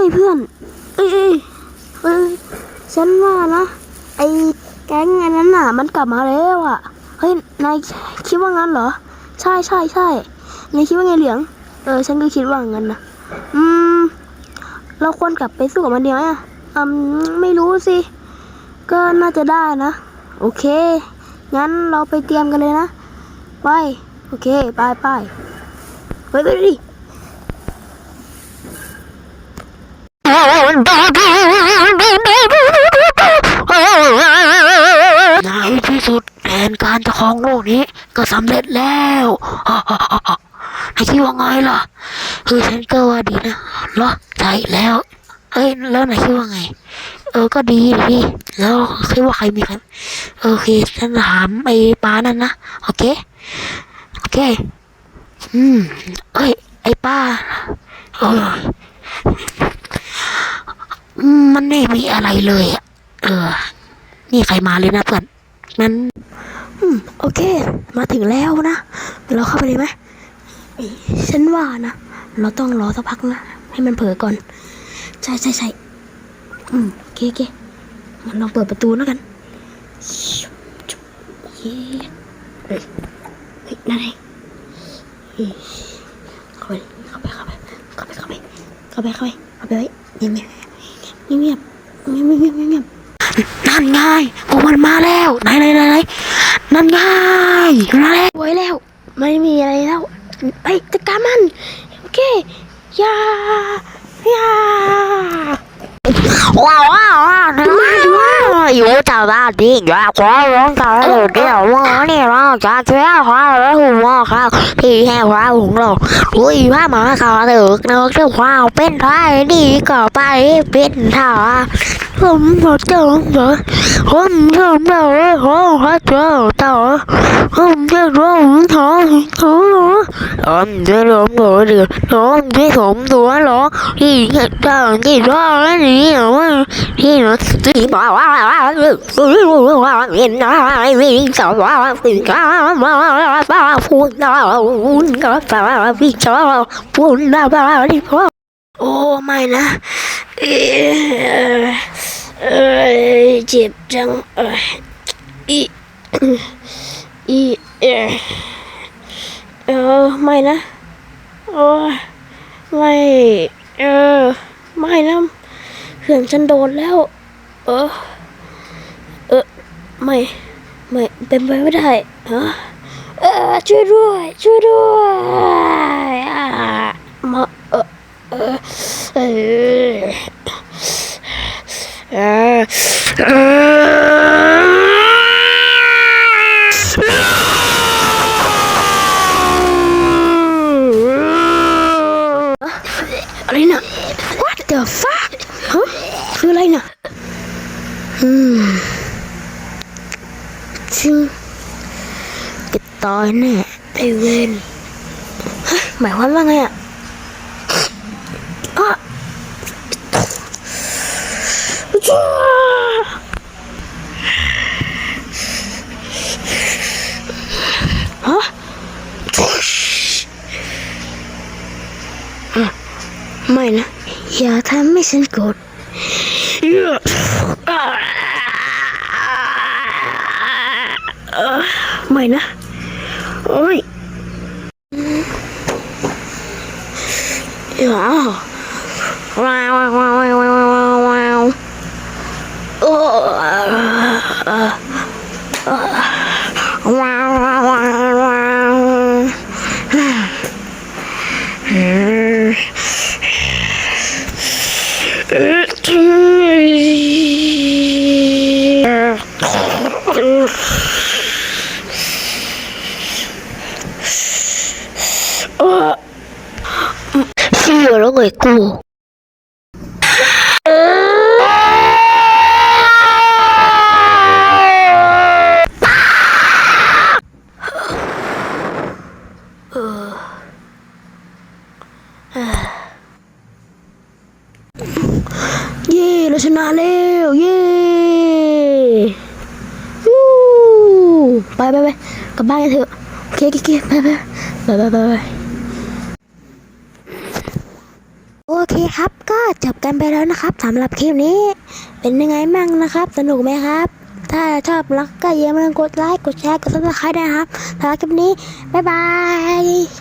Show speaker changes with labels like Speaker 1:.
Speaker 1: ฮ้ยเพื่อน เอ้ยเอ้ยเอ้ยฉันว่านะไอ้แก๊งอันนั้นน่ะ มันกลับมาแล้วอะ เฮ้ยนายคิดว่างั้นเหรอ ใช่ใช่ใช่นายคิดว่าไงเหลียงเออฉันก็คิดว่างั้นนะอืม เราควรกลับไปสู้กับมันดีไหมอะอืมไม่รู้สิ ก็น่าจะได้นะ โอเค งั้นเราไปเตรียมกันเลยนะ ไป โอเค ไปไปไปไปดิ
Speaker 2: ในที่สุดแผนการจะครองโลกนี้ก็สำเร็จแล้วนายคิดว่าไงล่ะคือฉันก็ว่าดีนะเหรอใช่แล้วเอ้ยแล้วนายคิดว่าไง เออก็ดีดิพี่แล้วคิดว่าใครมีใครโอเคฉันถามไอ้ปานั่นนะโอเคโอเค อืมเอ้ยไอ้ป้าเออ มันไม่มีอะไรเลยเออ นี่ใครมาเลยนะเพื่อนนั้น
Speaker 1: อืมโอเค มาถึงแล้วนะ เราเข้าไปเลยไหมฉันว่านะ เราต้องรอสักพักนะ ให้มันเผลอก่อน ใช่ใช่ใช่อืมโอเคโอเคงั้นลองเปิดประตูแล้วกันเย้ยนั่นไงเข้าไปเข้าไปเข้าไปเข้าไปเข้าไปเข้าไปเข้าไปเข้าไปเข้าไปนี่นี่ เงียบเงียบเงียบเงียบเงียบเงียบ
Speaker 2: นั่นไงพวกมันมาแล้วไหนไหนไหนไหนนั่นไงมาแล้ว
Speaker 1: ไว้แล้ว ไม่มีอะไรแล้วไปจัดการมันโอเคอยาอยา
Speaker 2: ว้าวว้าวว้าวนะอยู่แต่ บ้านดีอย่าขอร้องกันเลยเดี๋ยวว่านี่เราจะแก้ความรักหัวครับที่แห่งความของเราด้วยว่ามาข่าวตึกเนื้อเจ้าความเป็นไทยดีก็ไปเป็นท่า không có tàu nữa không có tàu nữa không có tàu tàu không có tàu thỏ thỏ ông chưa không rồi được nó không biết cũng đùa nó thì tao chỉ đó là gì mà thì nó chỉ bỏ bỏ bỏ bỏ Oh my god. เจ็
Speaker 1: บจังเอ้ยอีอีเอเออไม่นะโอ้ไม่เออไม่นะเขื่อนฉันโดนแล้ว เออเออไม่ไม่เป็นไปไม่ได้ฮะเออช่วยด้วย ช่วยด้วยมาเออเออ อะไรน่ะ What the fuck ฮะคืออะไรน่ะอืมชิงจะตายแน่ไอเวนฮะหมายความว่าไงอะ ไม่นะ อย่าทำให้ฉันโกรธไม่นะ โอ้ยว้าวว้าวว้าวว้าวว้าวโอ้ Siêu nó người cô เย้เราชนะแล้วเย้วู้ไปไปไปกลับบ้านกันเถอะโอเคโอเคโอเคไปไปไปไปไปไปโอเคครับก็ จบกันไปแล้วนะครับสำหรับคลิปนี้ เป็นยังไงมั่งนะครับ สนุกไหมครับ ถ้าชอบรักก็อย่าลืมกดไลค์กดแชร์กดซับสไครต์นะครับสำหรับคลิปนี้บ๊ายบาย